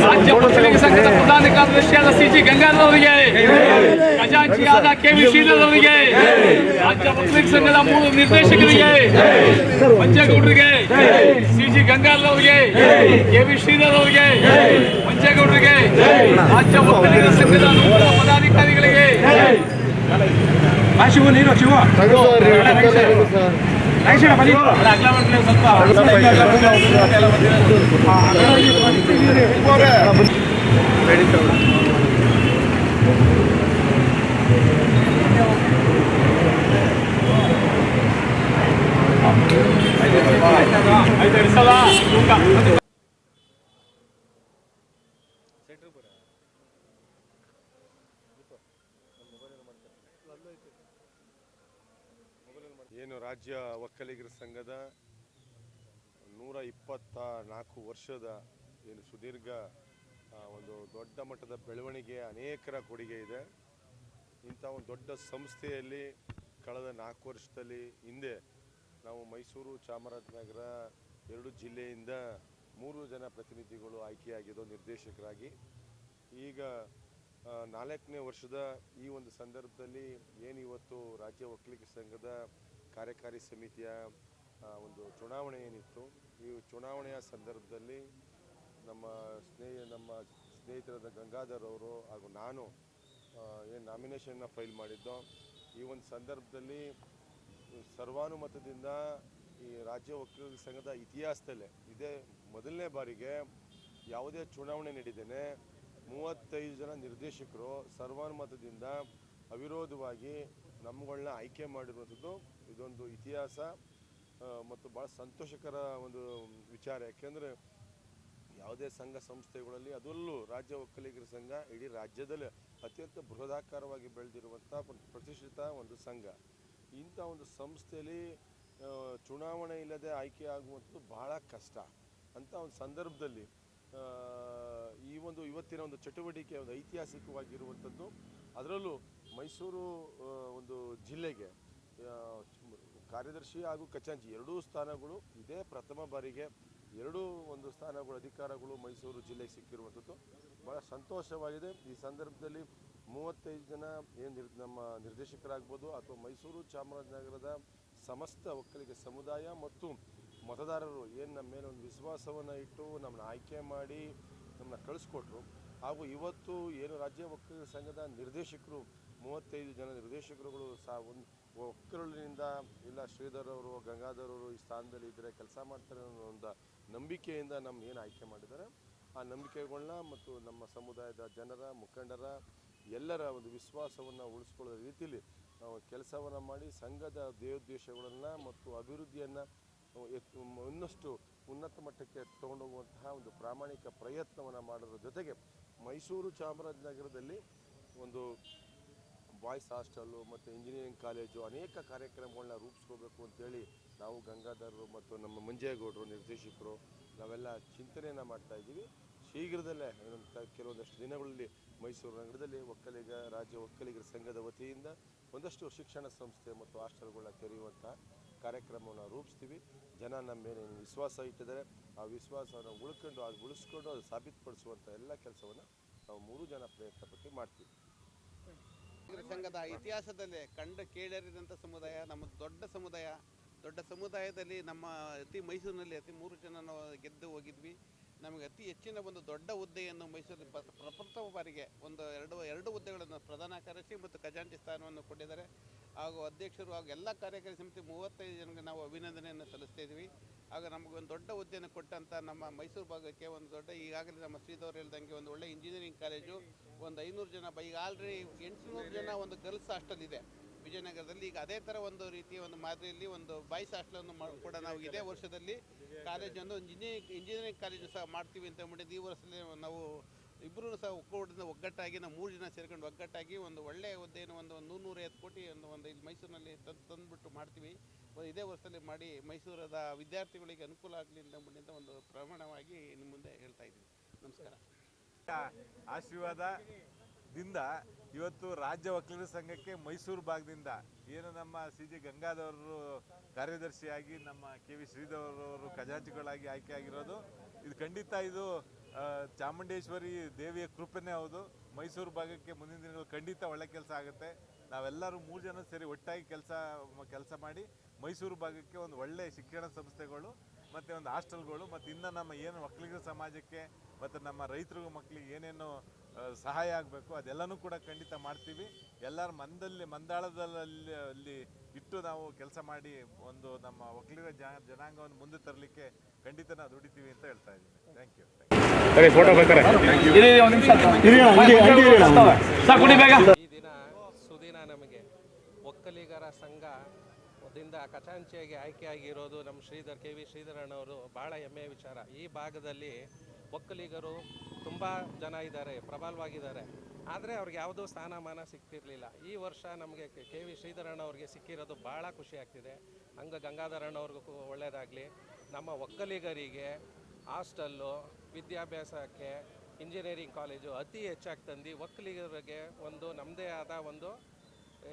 ರಾಜ್ಯ ಪ್ರಧಾನ ಕಾರ್ಯದರ್ಶಿಯಾದ C G Gangadhar ಅವರಿಗೆ ಖಜಾಂಚಿಯಾದ ಕೆ ವಿ ಶ್ರೀಧರ್ ಅವರಿಗೆ ರಾಜ್ಯ ಮುಸ್ಲಿಂ ಸಂಘದ ಮೂರು ನಿರ್ದೇಶಕರಿಗೆ ಮಂಜೇಗೌಡರಿಗೆ ಸಿ ಜಿ ಗಂಗಾಧರ್ ಅವರಿಗೆ ಕೆ ವಿ ಶ್ರೀಧರ್ ಅವರಿಗೆ ಮಂಜೇಗೌಡರಿಗೆ ರಾಜ್ಯ ಮುಸ್ಲಿಂ ಸಂಘದ ನೂತನ ಪದಾಧಿಕಾರಿಗಳಿಗೆ ಶಿವು ನೀನು ಶಿವು ಲೈಸೆನ್ಸ್ ಬನ್ನಿ ಅಗಲ ಮಾಡ್ಕೊಳ್ಳಿ ಸ್ವಲ್ಪ ಐದು ಸಲ ತೂಕ. ಏನು ರಾಜ್ಯ ಒಕ್ಕಲಿಗರ ಸಂಘದ ನೂರ ಇಪ್ಪತ್ತ ನಾಲ್ಕು ವರ್ಷದ ಏನು ಸುದೀರ್ಘ ಒಂದು ದೊಡ್ಡ ಮಟ್ಟದ ಬೆಳವಣಿಗೆ ಅನೇಕರ ಕೊಡುಗೆ ಇದೆ. ಇಂಥ ಒಂದು ದೊಡ್ಡ ಸಂಸ್ಥೆಯಲ್ಲಿ ಕಳೆದ ನಾಲ್ಕು ವರ್ಷದಲ್ಲಿ ಹಿಂದೆ ನಾವು ಮೈಸೂರು ಚಾಮರಾಜನಗರ ಎರಡು ಜಿಲ್ಲೆಯಿಂದ ಮೂರು ಜನ ಪ್ರತಿನಿಧಿಗಳು ಆಯ್ಕೆಯಾಗಿದ್ದು ನಿರ್ದೇಶಕರಾಗಿ. ಈಗ ನಾಲ್ಕನೇ ವರ್ಷದ ಈ ಒಂದು ಸಂದರ್ಭದಲ್ಲಿ ಏನು ಇವತ್ತು ರಾಜ್ಯ ಒಕ್ಕಲಿಗ ಸಂಘದ ಕಾರ್ಯಕಾರಿ ಸಮಿತಿಯ ಒಂದು ಚುನಾವಣೆ ಏನಿತ್ತು, ಈ ಚುನಾವಣೆಯ ಸಂದರ್ಭದಲ್ಲಿ ನಮ್ಮ ಸ್ನೇಹ, ನಮ್ಮ ಸ್ನೇಹಿತರಾದ ಗಂಗಾಧರ್ ಅವರು ಹಾಗೂ ನಾನು ಏನು ನಾಮಿನೇಷನ್ನ ಫೈಲ್ ಮಾಡಿದ್ದೋ, ಈ ಒಂದು ಸಂದರ್ಭದಲ್ಲಿ ಸರ್ವಾನುಮತದಿಂದ ಈ ರಾಜ್ಯ ವಕೀಲರ ಸಂಘದ ಇತಿಹಾಸದಲ್ಲೇ, ಇದೇ ಮೊದಲನೇ ಬಾರಿಗೆ ಯಾವುದೇ ಚುನಾವಣೆ ನಡೆದೇನೆ ಮೂವತ್ತೈದು ಜನ ನಿರ್ದೇಶಕರು ಸರ್ವಾನುಮತದಿಂದ ಅವಿರೋಧವಾಗಿ ನಮ್ಮಗಳನ್ನ ಆಯ್ಕೆ ಮಾಡಿರುವಂಥದ್ದು ಇದೊಂದು ಇತಿಹಾಸ ಮತ್ತು ಭಾಳ ಸಂತೋಷಕರ ಒಂದು ವಿಚಾರ. ಯಾಕೆಂದರೆ ಯಾವುದೇ ಸಂಘ ಸಂಸ್ಥೆಗಳಲ್ಲಿ ಅದರಲ್ಲೂ ರಾಜ್ಯ ಒಕ್ಕಲಿಗರ ಸಂಘ ಇಡೀ ರಾಜ್ಯದಲ್ಲಿ ಅತ್ಯಂತ ಬೃಹದಾಕಾರವಾಗಿ ಬೆಳೆದಿರುವಂಥ ಪ್ರತಿಷ್ಠಿತ ಒಂದು ಸಂಘ. ಇಂಥ ಒಂದು ಸಂಸ್ಥೆಯಲ್ಲಿ ಚುನಾವಣೆ ಇಲ್ಲದೆ ಆಯ್ಕೆ ಆಗುವಂಥದ್ದು ಬಹಳ ಕಷ್ಟ. ಅಂಥ ಒಂದು ಸಂದರ್ಭದಲ್ಲಿ ಈ ಒಂದು ಇವತ್ತಿನ ಒಂದು ಚಟುವಟಿಕೆ ಒಂದು ಐತಿಹಾಸಿಕವಾಗಿರುವಂಥದ್ದು, ಅದರಲ್ಲೂ ಮೈಸೂರು ಒಂದು ಜಿಲ್ಲೆಗೆ ಕಾರ್ಯದರ್ಶಿ ಹಾಗೂ ಖಜಾಂಚಿ ಎರಡೂ ಸ್ಥಾನಗಳು ಇದೇ ಪ್ರಥಮ ಬಾರಿಗೆ, ಎರಡೂ ಒಂದು ಸ್ಥಾನಗಳು, ಅಧಿಕಾರಗಳು ಮೈಸೂರು ಜಿಲ್ಲೆಗೆ ಸಿಕ್ಕಿರುವಂಥದ್ದು. ಭಾಳ ಸಂತೋಷವಾಗಿದೆ. ಈ ಸಂದರ್ಭದಲ್ಲಿ ಮೂವತ್ತೈದು ಜನ ಏನು ನಿರ್ ನಮ್ಮ ನಿರ್ದೇಶಕರಾಗ್ಬೋದು ಅಥವಾ ಮೈಸೂರು ಚಾಮರಾಜನಗರದ ಸಮಸ್ತ ಒಕ್ಕಲಿಗ ಸಮುದಾಯ ಮತ್ತು ಮತದಾರರು ಏನು ನಮ್ಮ ಮೇಲೆ ಒಂದು ವಿಶ್ವಾಸವನ್ನು ಇಟ್ಟು ನಮ್ಮನ್ನ ಆಯ್ಕೆ ಮಾಡಿ ನಮ್ಮನ್ನ ಕಳಿಸ್ಕೊಟ್ರು. ಹಾಗೂ ಇವತ್ತು ಏನು ರಾಜ್ಯ ಒಕ್ಕಲಿಗ ಸಂಘದ ನಿರ್ದೇಶಕರು, ಮೂವತ್ತೈದು ಜನ ನಿರ್ದೇಶಕರುಗಳು ಸಹ ಒಂದು ಒಕ್ಕಲಿನಿಂದ ಇಲ್ಲ ಶ್ರೀಧರ್ ಅವರು, ಗಂಗಾಧರ್ ಅವರು ಈ ಸ್ಥಾನದಲ್ಲಿ ಇದ್ದರೆ ಕೆಲಸ ಮಾಡ್ತಾರೆ ಅನ್ನೋ ಒಂದು ನಂಬಿಕೆಯಿಂದ ನಮ್ಮ ಏನು ಆಯ್ಕೆ ಮಾಡಿದ್ದಾರೆ ಆ ನಂಬಿಕೆಗಳನ್ನ ಮತ್ತು ನಮ್ಮ ಸಮುದಾಯದ ಜನರ, ಮುಖಂಡರ ಎಲ್ಲರ ಒಂದು ವಿಶ್ವಾಸವನ್ನು ಉಳಿಸ್ಕೊಳ್ಳೋ ರೀತಿಯಲ್ಲಿ ನಾವು ಕೆಲಸವನ್ನು ಮಾಡಿ ಸಂಘದ ದೇವೋದ್ದೇಶಗಳನ್ನು ಮತ್ತು ಅಭಿವೃದ್ಧಿಯನ್ನು ಇನ್ನಷ್ಟು ಉನ್ನತ ಮಟ್ಟಕ್ಕೆ ತಗೊಂಡೋಗುವಂತಹ ಒಂದು ಪ್ರಾಮಾಣಿಕ ಪ್ರಯತ್ನವನ್ನು ಮಾಡೋದ್ರ ಜೊತೆಗೆ ಮೈಸೂರು ಚಾಮರಾಜನಗರದಲ್ಲಿ ಒಂದು ಬಾಯ್ಸ್ ಹಾಸ್ಟೆಲ್ಲು ಮತ್ತು ಇಂಜಿನಿಯರಿಂಗ್ ಕಾಲೇಜು ಅನೇಕ ಕಾರ್ಯಕ್ರಮಗಳನ್ನ ರೂಪಿಸ್ಕೋಬೇಕು ಅಂತೇಳಿ ನಾವು ಗಂಗಾಧರರು ಮತ್ತು ನಮ್ಮ ಮಂಜೇಗೌಡರು ನಿರ್ದೇಶಕರು ನಾವೆಲ್ಲ ಚಿಂತನೆಯನ್ನು ಮಾಡ್ತಾ ಇದ್ದೀವಿ. ಶೀಘ್ರದಲ್ಲೇ ಕೆಲವೊಂದಷ್ಟು ದಿನಗಳಲ್ಲಿ ಮೈಸೂರು ನಗರದಲ್ಲಿ ಒಕ್ಕಲಿಗ, ರಾಜ್ಯ ಒಕ್ಕಲಿಗರ ಸಂಘದ ವತಿಯಿಂದ ಒಂದಷ್ಟು ಶಿಕ್ಷಣ ಸಂಸ್ಥೆ ಮತ್ತು ಹಾಸ್ಟೆಲ್ಗಳನ್ನ ತೆರೆಯುವಂಥ ಕಾರ್ಯಕ್ರಮವನ್ನು ರೂಪಿಸ್ತೀವಿ. ಜನ ನಮ್ಮ ಮೇಲೆ ವಿಶ್ವಾಸ ಇಟ್ಟಿದ್ದಾರೆ. ಆ ವಿಶ್ವಾಸವನ್ನು ಉಳ್ಕೊಂಡು, ಅದು ಉಳಿಸ್ಕೊಂಡು, ಅದು ಸಾಬೀತುಪಡಿಸುವಂಥ ಎಲ್ಲ ಕೆಲಸವನ್ನು ನಾವು ಮೂರು ಜನ ಪ್ರಯತ್ನ ಪಟ್ಟು ಮಾಡ್ತೀವಿ ಸಂಘದ ಇತಿಹಾಸದಲ್ಲೇ ಕಂಡ ಕೇಳರಿದಂಥ ಸಮುದಾಯ, ನಮ್ಮ ದೊಡ್ಡ ಸಮುದಾಯ, ದೊಡ್ಡ ಸಮುದಾಯದಲ್ಲಿ ನಮ್ಮ ಅತಿ ಮೈಸೂರಿನಲ್ಲಿ ಅತಿ ಮೂರು ಜನ ನಾವು ಗೆದ್ದು ಹೋಗಿದ್ವಿ. ನಮಗೆ ಅತಿ ಹೆಚ್ಚಿನ ಒಂದು ದೊಡ್ಡ ಹುದ್ದೆಯನ್ನು ಮೈಸೂರು ಪ್ರ- ಪ್ರಪ್ರಥಮ ಬಾರಿಗೆ ಒಂದು ಎರಡು ಎರಡು ಹುದ್ದೆಗಳನ್ನು ಪ್ರಧಾನ ಕಾರ್ಯದರ್ಶಿ ಮತ್ತು ಖಜಾಂಚಿ ಸ್ಥಾನವನ್ನು ಕೊಟ್ಟಿದ್ದಾರೆ. ಹಾಗೂ ಅಧ್ಯಕ್ಷರು ಹಾಗೂ ಎಲ್ಲ ಕಾರ್ಯಕಾರಿ ಸಮಿತಿ ಮೂವತ್ತೈದು ಜನಕ್ಕೆ ನಾವು ಅಭಿನಂದನೆಯನ್ನು ಸಲ್ಲಿಸ್ತಾ ಇದ್ದೀವಿ. ಆಗ ನಮಗೊಂದು ದೊಡ್ಡ ಹುದ್ದೆಯನ್ನು ಕೊಟ್ಟಂಥ ನಮ್ಮ ಮೈಸೂರು ಭಾಗಕ್ಕೆ ಒಂದು ದೊಡ್ಡ, ಈಗಾಗಲೇ ನಮ್ಮ ಸೀದವರು ಹೇಳ್ದಂಗೆ ಒಂದು ಒಳ್ಳೆ ಇಂಜಿನಿಯರಿಂಗ್ ಕಾಲೇಜು ಒಂದು ಐನೂರು ಜನ ಬ- ಈಗ ಆಲ್ರೆಡಿ ಎಂಟುನೂರು ಜನ ಒಂದು ಗರ್ಲ್ಸ್ ಹಾಸ್ಟೆಲ್ ಇದೆ. ವಿಜಯನಗರದಲ್ಲಿ ಈಗ ಅದೇ ಥರ ಒಂದು ರೀತಿಯ ಒಂದು ಮಾದರಿಯಲ್ಲಿ ಒಂದು ಬಾಯ್ಸ್ ಹಾಸ್ಟೆಲನ್ನು ಕೂಡ ನಾವು ಇದೇ ವರ್ಷದಲ್ಲಿ ಕಾಲೇಜನ್ನು ಇಂಜಿನಿಯರಿಂಗ್ ಇಂಜಿನಿಯರಿಂಗ್ ಕಾಲೇಜು ಸಹ ಮಾಡ್ತೀವಿ ಅಂತ ಮಾಡಿದ್ದು ಈ ವರ್ಷದಲ್ಲಿ ನಾವು ಇಬ್ಬರೂ ಸಹ ಒಕ್ಕೂಟದಿಂದ ಒಗ್ಗಟ್ಟಾಗಿ ನಾವು ಮೂರು ಜನ ಸೇರ್ಕೊಂಡು ಒಗ್ಗಟ್ಟಾಗಿ ಒಂದು ಒಳ್ಳೆಯ ಹುದ್ದೆಯನ್ನು ಒಂದು ನೂರು ನೂರೈವತ್ತು ಕೋಟಿ ಒಂದು ಒಂದು ಇಲ್ಲಿ ಮೈಸೂರಿನಲ್ಲಿ ತಂದು ತಂದುಬಿಟ್ಟು ಮಾಡ್ತೀವಿ. ಒಂದು ಇದೇ ವರ್ಷದಲ್ಲಿ ಮಾಡಿ ಮೈಸೂರದ ವಿದ್ಯಾರ್ಥಿಗಳಿಗೆ ಅನುಕೂಲ ಆಗಲಿ ಅಂತ ಒಂದು ಪ್ರಮಾಣವಾಗಿ ನಿಮ್ಮ ಮುಂದೆ ಹೇಳ್ತಾ ಇದ್ದೀವಿ ನಮಸ್ಕಾರ. ಆಶೀರ್ವಾದದಿಂದ ಇವತ್ತು ರಾಜ್ಯ ವಕೀಲರ ಸಂಘಕ್ಕೆ ಮೈಸೂರು ಭಾಗದಿಂದ ಏನು ನಮ್ಮ ಸಿ ಜಿ ಗಂಗಾಧರರು ಕಾರ್ಯದರ್ಶಿಯಾಗಿ, ನಮ್ಮ ಕೆ ವಿ ಶ್ರೀಧರವರು ಖಜಾಂಚಿಗಳಾಗಿ ಆಯ್ಕೆ ಆಗಿರೋದು. ಇದು ಖಂಡಿತ ಇದು ಚಾಮುಂಡೇಶ್ವರಿ ದೇವಿಯ ಕೃಪೆನೇ ಹೌದು. ಮೈಸೂರು ಭಾಗಕ್ಕೆ ಮುಂದಿನ ದಿನಗಳು ಖಂಡಿತ ಒಳ್ಳೆ ಕೆಲಸ ಆಗುತ್ತೆ. ನಾವೆಲ್ಲರೂ ಮೂರು ಜನ ಸೇರಿ ಒಟ್ಟಾಗಿ ಕೆಲಸ ಕೆಲಸ ಮಾಡಿ ಮೈಸೂರು ಭಾಗಕ್ಕೆ ಒಂದು ಒಳ್ಳೆ ಶಿಕ್ಷಣ ಸಂಸ್ಥೆಗಳು, ಮತ್ತು ಒಂದು ಹಾಸ್ಟೆಲ್ಗಳು, ಮತ್ತು ಇನ್ನು ನಮ್ಮ ಏನು ಒಕ್ಕಲಿಗರ ಸಮಾಜಕ್ಕೆ, ಮತ್ತು ನಮ್ಮ ರೈತರು ಮಕ್ಕಳಿಗೆ ಏನೇನು ಸಹಾಯ ಆಗಬೇಕು. ಅದೆಲ್ಲನೂ ಕೂಡ ಖಂಡಿತ ಮಾಡ್ತೀವಿ. ಎಲ್ಲರ ಮಂದಲ್ಲಿ ಮಂದಾಳದಲ್ಲಿ ಅಲ್ಲಿ ಇಟ್ಟು ನಾವು ಕೆಲಸ ಮಾಡಿ ಒಂದು ನಮ್ಮ ಒಕ್ಕಲಿಗ ಜನ ಜನಾಂಗವನ್ನು ಮುಂದೆ ತರಲಿಕ್ಕೆ ಖಂಡಿತ ನಾವು ದುಡಿತೀವಿ ಅಂತ ಹೇಳ್ತಾ ಇದ್ದೀನಿ. ಥ್ಯಾಂಕ್ ಯು ಸರಿ ಫೋಟೋ ಬೇಕಾರೆ ಇರಿ ಒಂದು ನಿಮಿಷ. ಸರ್ ಕುಡಿ ಬೇಗ. ಈ ದಿನ ಸುದಿನ ನಮಗೆ ಒಕ್ಕಲಿಗರ ಸಂಘ ದಿಂದ ಖಚಾಂಚಿಯಾಗಿ ಆಯ್ಕೆಯಾಗಿರೋದು ನಮ್ಮ ಶ್ರೀಧರ್ ಕೆ ವಿ ಶ್ರೀಧರಣ್ಣವರು ಭಾಳ ಹೆಮ್ಮೆಯ ವಿಚಾರ. ಈ ಭಾಗದಲ್ಲಿ ಒಕ್ಕಲಿಗರು ತುಂಬ ಜನ ಇದ್ದಾರೆ, ಪ್ರಬಲವಾಗಿದ್ದಾರೆ. ಆದರೆ ಅವ್ರಿಗೆ ಯಾವುದೂ ಸ್ಥಾನಮಾನ ಸಿಗ್ತಿರಲಿಲ್ಲ. ಈ ವರ್ಷ ನಮಗೆ ಕೆ ವಿ ಶ್ರೀಧರಣ್ಣವ್ರಿಗೆ ಸಿಕ್ಕಿರೋದು ಭಾಳ ಖುಷಿ ಆಗ್ತಿದೆ. ಹಂಗೆ ಗಂಗಾಧರಣ್ಣವ್ರಿಗೂ ಒಳ್ಳೆಯದಾಗಲಿ ನಮ್ಮ ಒಕ್ಕಲಿಗರಿಗೆ ಹಾಸ್ಟೆಲ್ಲು, ವಿದ್ಯಾಭ್ಯಾಸಕ್ಕೆ, ಇಂಜಿನಿಯರಿಂಗ್ ಕಾಲೇಜು ಅತಿ ಹೆಚ್ಚಾಗಿ ತಂದು ಒಕ್ಕಲಿಗರಿಗೆ ಒಂದು ನಮ್ಮದೇ ಆದ ಒಂದು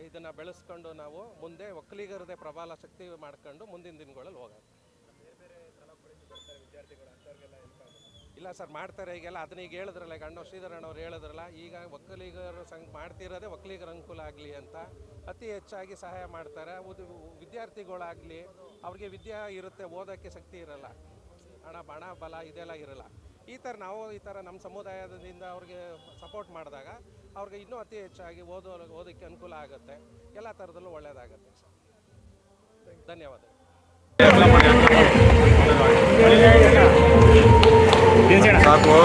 ಇದನ್ನು ಬೆಳೆಸ್ಕೊಂಡು ನಾವು ಮುಂದೆ ಒಕ್ಕಲಿಗರದೇ ಪ್ರಬಲ ಶಕ್ತಿ ಮಾಡ್ಕೊಂಡು ಮುಂದಿನ ದಿನಗಳಲ್ಲಿ ಹೋಗೋಣ ಇಲ್ಲ ಸರ್, ಮಾಡ್ತಾರೆ ಈಗೆಲ್ಲ. ಅದನ್ನ ಈಗ ಹೇಳಿದ್ರಲ್ಲ ಈಗ ಅಣ್ಣ ಶ್ರೀಧರಣ್ಣವ್ರು ಹೇಳಿದ್ರಲ್ಲ, ಈಗ ಒಕ್ಕಲಿಗರ ಸಂಘ ಮಾಡ್ತಿರೋದೇ ಒಕ್ಕಲಿಗರ ಅನುಕೂಲ ಆಗಲಿ ಅಂತ ಅತಿ ಹೆಚ್ಚಾಗಿ ಸಹಾಯ ಮಾಡ್ತಾರೆ. ಉದ್- ವಿದ್ಯಾರ್ಥಿಗಳಾಗಲಿ ಅವ್ರಿಗೆ ವಿದ್ಯೆ ಇರುತ್ತೆ, ಓದೋಕ್ಕೆ ಶಕ್ತಿ ಇರಲ್ಲ. ಹಣ, ಬಣ, ಬಲ ಇದೆಲ್ಲ ಇರಲ್ಲ. ಈ ಥರ ನಾವು ಈ ಥರ ನಮ್ಮ ಸಮುದಾಯದಿಂದ ಅವ್ರಿಗೆ ಸಪೋರ್ಟ್ ಮಾಡಿದಾಗ ಅವ್ರಿಗೆ ಇನ್ನೂ ಅತಿ ಹೆಚ್ಚಾಗಿ ಓದೋ, ಓದೋಕ್ಕೆ ಅನುಕೂಲ ಆಗುತ್ತೆ. ಎಲ್ಲ ಥರದಲ್ಲೂ ಒಳ್ಳೆಯದಾಗುತ್ತೆ ಸರ್. ಧನ್ಯವಾದ నాకు